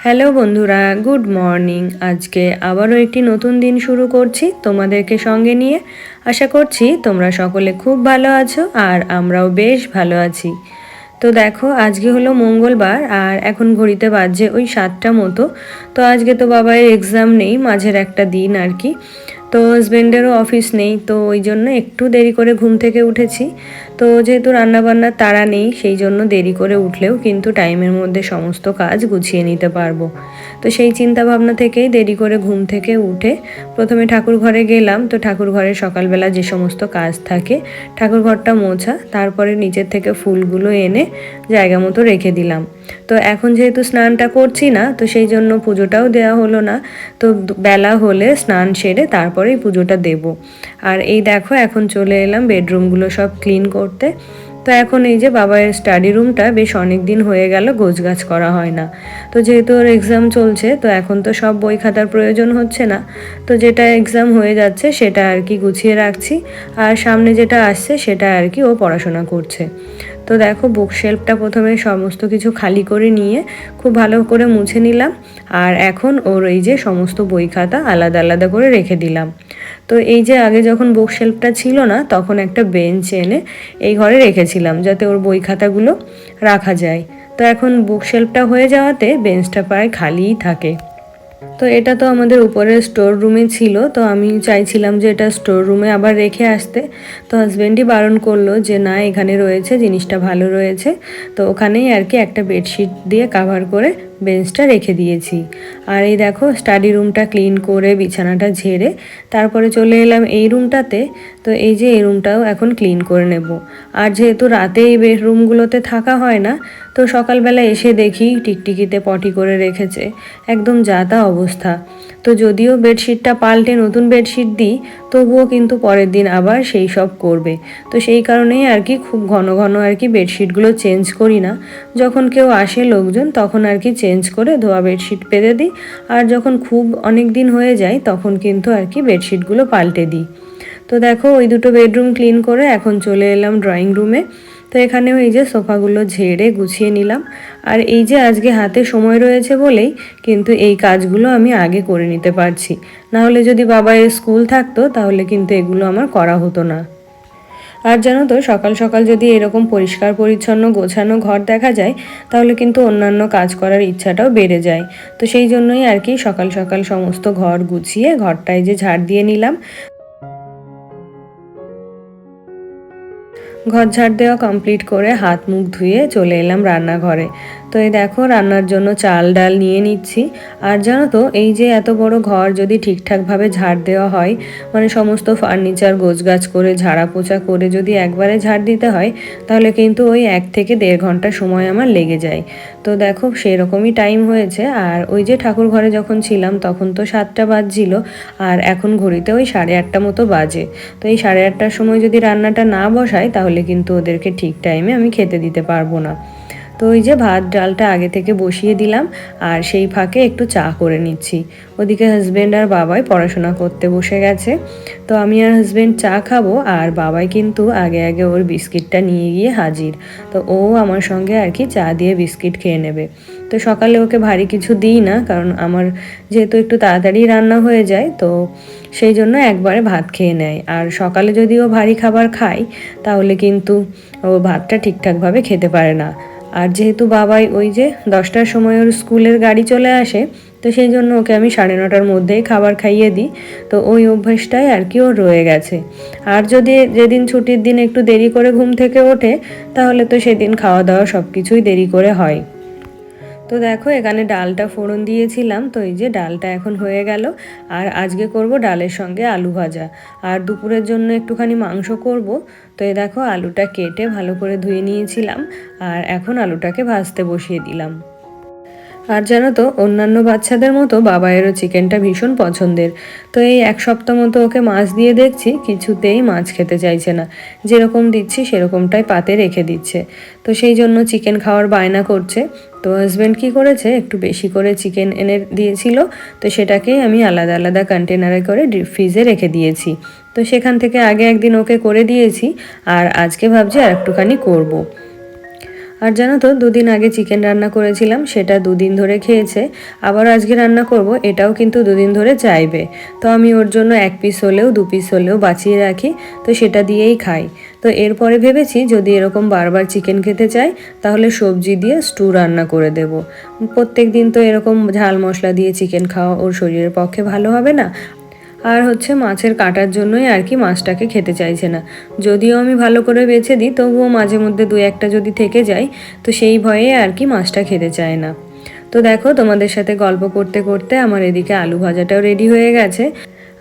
Hello বন্ধুরা, good morning. আজকে আবারও একটি নতুন দিন শুরু করছি তোমাদেরকে সঙ্গে নিয়ে। আশা করছি তোমরা সকলে খুব ভালো আছো আর আমরাও বেশ ভালো আছি। তো দেখো, আজকে হলো মঙ্গলবার আর এখন ঘড়িতে বাজছে ওই সাতটা মতো। তো আজকে তো বাবার এক্সাম নেই, মাঝের একটা দিন আর কি। তো হাজব্যান্ডেরও অফিস নেই, তো ওই জন্য একটু দেরি করে ঘুম থেকে উঠেছি। তো যেহেতু রান্নাবান্নার তাড়া নেই, সেই জন্য দেরি করে উঠলেও কিন্তু টাইমের মধ্যে সমস্ত কাজ গুছিয়ে নিতে পারব। তো সেই চিন্তা ভাবনা থেকেই দেরি করে ঘুম থেকে উঠে প্রথমে ঠাকুর ঘরে গেলাম। তো ঠাকুর ঘরে সকালবেলা যে সমস্ত কাজ থাকে, ঠাকুর ঘরটা মোছা, তারপরে নিচের থেকে ফুলগুলো এনে জায়গা মতো রেখে দিলাম। তো এখন যেহেতু স্নানটা করছি না, তো সেই জন্য পুজোটাও দেওয়া হলো না। তো বেলা হলে স্নান সেরে তারপরেই পুজোটা দেব। আর এই দেখো, এখন চলে এলাম, বেডরুমগুলো সব ক্লিন করতে। তো এখন এই যে বাবার স্টাডি রুমটা বেশ অনেক দিন হয়ে গেল, গোছগাছ করা হয় না। তো যেহেতু ওর এক্সাম চলছে, তো এখন তো সব বই খাতার প্রয়োজন হচ্ছে না। তো যেটা এক্সাম হয়ে যাচ্ছে, সেটা আর কি গুছিয়ে রাখছি। আর সামনে যেটা আসছে, সেটা আর কি ও পড়াশোনা করছে। তো দেখো বুক শেলফটা প্রথমে সমস্ত কিছু খালি করে নিয়ে খুব ভালো করে মুছে নিলাম। আর এখন ওর এই যে সমস্ত বই খাতা আলাদা আলাদা করে রেখে দিলাম। তো এই যে আগে যখন বুক শেলফটা ছিল না, তখন একটা বেঞ্চ এনে এই ঘরে রেখেছিলাম যাতে ওর বই খাতাগুলো রাখা যায়। তো এখন বুক শেলফটা হয়ে যাওয়াতে বেঞ্চটা প্রায় খালিই থাকে। তো এটা তো আমাদের উপরের স্টোর রুমে ছিল। তো আমি চাইছিলাম যে এটা স্টোর রুমে আবার রেখে আসতে। তো হাজব্যান্ডই বারণ করল যে, না, এখানে রয়েছে, জিনিসটা ভালো রয়েছে। তো ওখানেই আর কি একটা বেডশিট দিয়ে কাভার করে বেঞ্চটা রেখে দিয়েছি। আর এই দেখো স্টাডি রুমটা ক্লিন করে বিছানাটা ঝেড়ে তারপরে চলে এলাম এই রুমটাতে তো এই যে এই রুমটাও এখন ক্লিন করে নেব। আর যেহেতু রাতে এই বেডরুমগুলোতে থাকা হয় না, তো সকালবেলা এসে দেখি টিকটিকিতে পটি করে রেখেছে। একদম যাতা অবস্থা। তো যদিও বেডশিটটা পাল্টে নতুন বেডশিট দিই, তবুও কিন্তু পরের দিন আবার সেই সব করবে। তো সেই কারণেই আর কি খুব ঘন ঘন আর কি বেডশিটগুলো চেঞ্জ করি না। যখন কেউ আসে লোকজন, তখন আর কি চেঞ্জ করে ধোয়া বেডশিট পেতে দিই। আর যখন খুব অনেক দিন হয়ে যায়, তখন কিন্তু আর কি বেডশিটগুলো পাল্টে দিই। তো দেখো, ওই দুটো বেডরুম ক্লিন করে এখন চলে এলাম ড্রয়িং রুমে। তো এখানেও এই যে সোফাগুলো ঝেড়ে গুছিয়ে নিলাম। আর এই যে আজকে হাতে সময় রয়েছে বলেই কিন্তু এই কাজগুলো আমি আগে করে নিতে পারছি। না হলে যদি বাবার স্কুল থাকতো, তাহলে কিন্তু এগুলো আমার করা হতো না। আর জানো তো, সকাল সকাল যদি এরকম পরিষ্কার পরিচ্ছন্ন গোছানো ঘর দেখা যায়, তাহলে কিন্তু অন্যান্য কাজ করার ইচ্ছাটাও বেড়ে যায়। তো সেই জন্যই আর কি সকাল সকাল সমস্ত ঘর গুছিয়ে ঘরটায় যে ঝাড় দিয়ে নিলাম। ঘর ঝাড় দেওয়া কমপ্লিট করে হাত মুখ ধুয়ে চলে এলাম রান্নাঘরে। তো এই দেখো রান্নার জন্য চাল, ডাল নিয়ে নিচ্ছি। আর জানো তো, এই যে এত বড় ঘর যদি ঠিকঠাকভাবে ঝাড় দেওয়া হয় মানে সমস্ত ফার্নিচার গোছগাছ করে, ঝাড়া পোছা করে যদি একবারে ঝাড় দিতে হয়, তাহলে কিন্তু ওই এক থেকে দেড় ঘণ্টা সময় আমার লেগে যায়। তো দেখো সেরকমই টাইম হয়েছে। আর ওই যে ঠাকুর ঘরে যখন ছিলাম, তখন তো সাতটা বাজছিল। আর এখন ঘড়িতে ওই সাড়ে আটটা মতো বাজে। তো এই সাড়ে আটটার সময় যদি রান্নাটা না বসায় তাহলে কিন্তু ওদেরকে ঠিক টাইমে আমি খেতে দিতে পারব না। তো ওই যে ভাত ডালটা আগে থেকে বসিয়ে দিলাম, আর সেই ফাঁকে একটু চা করে নিচ্ছি। ওদিকে হাজব্যান্ড আর বাবাই পড়াশোনা করতে বসে গেছে। তো আমি আর হাজব্যান্ড চা খাব, আর বাবাই কিন্তু আগে আগে ওর বিস্কিটটা নিয়ে গিয়ে হাজির। তো ও আমার সঙ্গে আর কি চা দিয়ে বিস্কিট খেয়ে নেবে। তো সকালে ওকে ভারী কিছু দিই না, কারণ আমার যেহেতু একটু তাড়াতাড়ি রান্না হয়ে যায়, তো সেই জন্য একবারে ভাত খেয়ে নেয়। আর সকালে যদি ও ভারী খাবার খায়, তাহলে কিন্তু ও ভাতটা ঠিকঠাকভাবে খেতে পারে না। আর যেহেতু বাবাই ওই যে দশটার সময় ওর স্কুলের গাড়ি চলে আসে, তো সেই জন্য ওকে আমি সাড়ে নটার মধ্যেই খাবার খাইয়ে দিই। তো ওই অভ্যাসটাই আর কি ওর রয়ে গেছে। আর যদি যেদিন ছুটির দিন একটু দেরি করে ঘুম থেকে ওঠে, তাহলে তো সেদিন খাওয়া দাওয়া সব কিছুই দেরি করে হয়। তো দেখো, এখানে ডালটা ফোড়ন দিয়েছিলাম, তো এই যে ডালটা এখন হয়ে গেল। আর আজকে করব ডালের সঙ্গে আলু ভাজা। আর দুপুরের জন্য একটুখানি মাংস করব। তো এই দেখো, আলুটা কেটে ভালো করে ধুয়ে নিয়েছিলাম। আর এখন আলুটাকে ভাজতে বসিয়ে দিলাম। আর জানো তো, অন্যান্য বাচ্চাদের মতো বাবায়েরও চিকেনটা ভীষণ পছন্দের। তো এই এক সপ্তাহ মতো ওকে মাছ দিয়ে দেখছি, কিছুতেই মাছ খেতে চাইছে না। যেরকম দিচ্ছি, সেরকমটাই পাতে রেখে দিচ্ছে। তো সেই জন্য চিকেন খাওয়ার বায়না করছে। তো হাজব্যান্ড কী করেছে? একটু বেশি করে চিকেন এনে দিয়েছিল। তো সেটাকেই আমি আলাদা আলাদা কন্টেনারে করে ডিপ ফ্রিজে রেখে দিয়েছি। তো সেখান থেকে আগে একদিন ওকে করে দিয়েছি। আর আজকে ভাবছি আর একটুখানি করব। আর জানো তো, দুদিন আগে চিকেন রান্না করেছিলাম, সেটা দুদিন ধরে খেয়েছে। আবার আজকে রান্না করব, এটাও কিন্তু দুদিন ধরে চাইবে। তো আমি ওর জন্য এক পিস হলেও, দু পিস হলেও বাঁচিয়ে রাখি, তো সেটা দিয়েই খাই। তো এরপরে ভেবেছি, যদি এরকম বারবার চিকেন খেতে চাই, তাহলে সবজি দিয়ে স্টু রান্না করে দেব। প্রত্যেক দিন তো এরকম ঝাল মশলা দিয়ে চিকেন খাওয়া ওর শরীরের পক্ষে ভালো হবে না আর হচ্ছে মাছের কাটার জন্যই আর কি মাছটাকে খেতে চাইছে না। যদিও আমি ভালো করে বেছে দিই, তবুও মাঝে মধ্যে দু একটা যদি থেকে যায়, তো সেই ভয়ে আর কি মাছটা খেতে চায় না। তো দেখো, তোমাদের সাথে গল্প করতে করতে আমার এদিকে আলু ভাজাটাও রেডি হয়ে গেছে।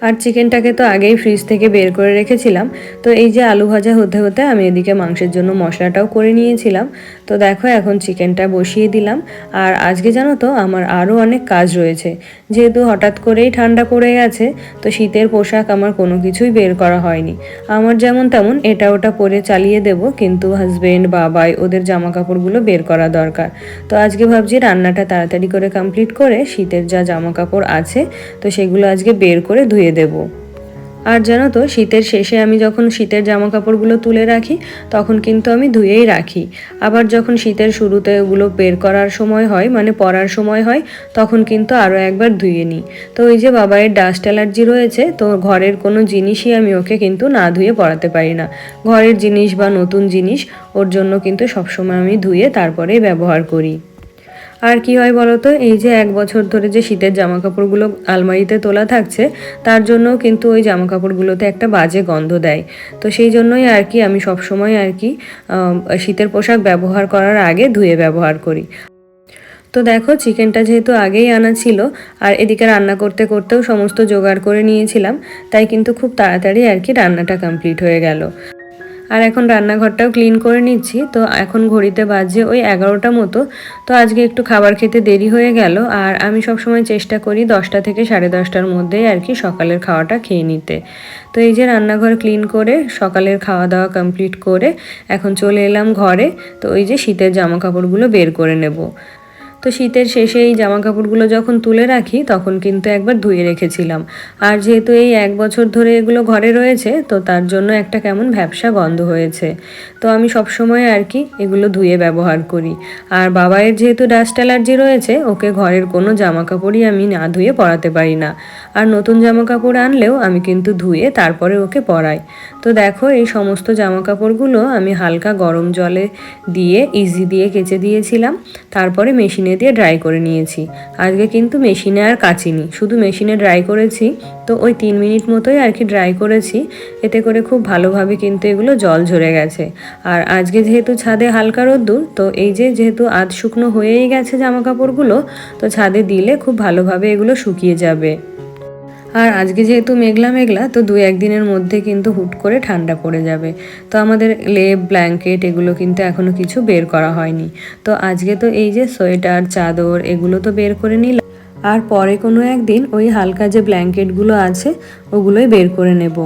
আর চিকেনটাকে তো আগেই ফ্রিজ থেকে বের করে রেখেছিলাম। তো এই যে আলু ভাজা হতে হতে আমি এদিকে মাংসের জন্য মশলাটাও করে নিয়েছিলাম। তো দেখো, এখন চিকেনটা বসিয়ে দিলাম। আর আজকে জানো তো, আমার আরও অনেক কাজ রয়েছে। যেহেতু হঠাৎ করেই ঠান্ডা পড়ে গেছে, তো শীতের পোশাক আমার কোনো কিছুই বের করা হয়নি। আমার যেমন তেমন এটা ওটা পরে চালিয়ে দেব, কিন্তু হাজবেন্ড বাবাই ওদের জামা কাপড়গুলো বের করা দরকার। তো আজকে ভাবছি রান্নাটা তাড়াতাড়ি করে কমপ্লিট করে শীতের যা জামা কাপড় আছে, তো সেগুলো আজকে বের করে ধুয়ে দেব। আর জানো তো, শীতের শেষে আমি যখন শীতের জামা কাপড়গুলো তুলে রাখি, তখন কিন্তু আমি ধুয়েই রাখি। আবার যখন শীতের শুরুতে ওগুলো বের করার সময় হয় মানে পরার সময় হয়, তখন কিন্তু আরও একবার ধুয়ে নিই। তো ওই যে বাবাইয়ের ডাস্ট অ্যালার্জি রয়েছে, তো ঘরের কোনো জিনিসই আমি ওকে কিন্তু না ধুয়ে পরাতে পারি না। ঘরের জিনিস বা নতুন জিনিস, ওর জন্য কিন্তু সবসময় আমি ধুয়ে তারপরেই ব্যবহার করি। আর কি হয় বলতো? এই যে এক বছর ধরে যে শীতের জামা কাপড়গুলো আলমারিতে তোলা থাকছে, তার জন্যও কিন্তু ওই জামা কাপড়গুলোতে একটা বাজে গন্ধ দেয়। তো সেই জন্যই আর কি আমি সবসময় আর কি শীতের পোশাক ব্যবহার করার আগে ধুয়ে ব্যবহার করি। তো দেখো, চিকেনটা যেহেতু আগেই আনা ছিল, আর এদিকে রান্না করতে করতেও সমস্ত জোগাড় করে নিয়েছিলাম, তাই কিন্তু খুব তাড়াতাড়ি আর কি রান্নাটা কমপ্লিট হয়ে গেল। আর এখন রান্নাঘরটাও ক্লিন করে নিচ্ছি। তো এখন ঘড়িতে বাজে ওই এগারোটা মতো। তো আজকে একটু খাবার খেতে দেরি হয়ে গেল। আর আমি সবসময় চেষ্টা করি দশটা থেকে সাড়ে দশটার মধ্যেই আর কি সকালের খাওয়াটা খেয়ে নিতে। তো এই যে রান্নাঘর ক্লিন করে সকালের খাওয়া দাওয়া কমপ্লিট করে এখন চলে এলাম ঘরে। তো ওই যে শীতের জামা কাপড়গুলো বের করে নেব। তো শীতের শেষে এই জামা কাপড়গুলো যখন তুলে রাখি, তখন কিন্তু একবার ধুয়ে রেখেছিলাম। আর যেহেতু এই এক বছর ধরে এগুলো ঘরে রয়েছে, তো তার জন্য একটা কেমন ভ্যাবসা গন্ধ হয়েছে। তো আমি সবসময় আর কি এগুলো ধুয়ে ব্যবহার করি। আর বাবায়ের যেহেতু ডাস্ট অ্যালার্জি রয়েছে, ওকে ঘরের কোনো জামা কাপড়ই আমি না ধুয়ে পরাতে পারি না। আর নতুন জামা কাপড় আনলেও আমি কিন্তু ধুয়ে তারপরে ওকে পরাই। তো দেখো, এই সমস্ত জামা কাপড়গুলো আমি হালকা গরম জলে দিয়ে ইজি দিয়ে কেচে দিয়েছিলাম। তারপরে মেশিনে দিয়ে ড্রাই করে নিয়েছি। আজকে কিন্তু মেশিনে আর কাচিনি। শুধু মেশিনে ড্রাই করেছি, তো ওই তিন মিনিট মতোই আর কি ড্রাই করেছি। এতে করে খুব ভালোভাবে কিন্তু এগুলো জল ঝরে গেছে। আর আজকে যেহেতু ছাদে হালকা রোদ্দুর, তো এই যে যেহেতু আধ শুকনো হয়েই গেছে জামা কাপড়গুলো তো ছাদে দিলে খুব ভালোভাবে এগুলো শুকিয়ে যাবে। আর আজকে যেহেতু মেঘলা মেঘলা, তো দু একদিনের মধ্যে কিন্তু হুট করে ঠান্ডা পড়ে যাবে। তো আমাদের লেপ, ব্ল্যাঙ্কেট এগুলো কিন্তু এখনও কিছু বের করা হয়নি। তো আজকে তো এই যে সোয়েটার, চাদর এগুলো তো বের করে নিলাম। আর পরে কোনো একদিন ওই হালকা যে ব্ল্যাঙ্কেটগুলো আছে, ওগুলোই বের করে নেব।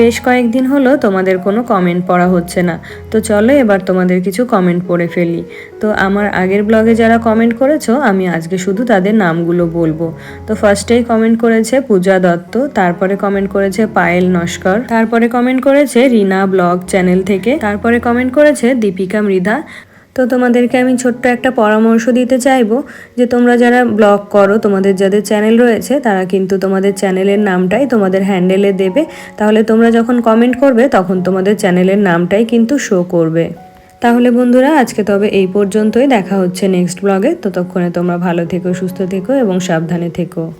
বেশ কয়েকদিন হলো তোমাদের কোনো কমেন্ট পড়া হচ্ছে না। তো চলো এবার তোমাদের কিছু কমেন্ট পড়ে ফেলি। তো আমার আগের ব্লগে যারা কমেন্ট করেছ, আমি আজকে শুধু তাদের নামগুলো বলব। তো ফার্স্টেই কমেন্ট করেছে পূজা দত্ত, তারপরে কমেন্ট করেছে পায়েল নস্কর, তারপরে কমেন্ট করেছে রিনা ব্লগ চ্যানেল থেকে, তারপরে কমেন্ট করেছে দীপিকা মৃধা তো তোমাদেরকে আমি ছোট্ট একটা পরামর্শ দিতে চাইব যে তোমরা যারা ব্লগ করো, তোমাদের যাদের চ্যানেল রয়েছে, তারা কিন্তু তোমাদের চ্যানেলের নামটাই তোমাদের হ্যান্ডেলে দেবে। তাহলে তোমরা যখন কমেন্ট করবে, তখন তোমাদের চ্যানেলের নামটাই কিন্তু শো করবে। তাহলে বন্ধুরা, আজকে তবে এই পর্যন্তই। দেখা হচ্ছে নেক্সট ব্লগে। ততক্ষণে তোমরা ভালো থেকো, সুস্থ থেকো এবং সাবধানে থেকো।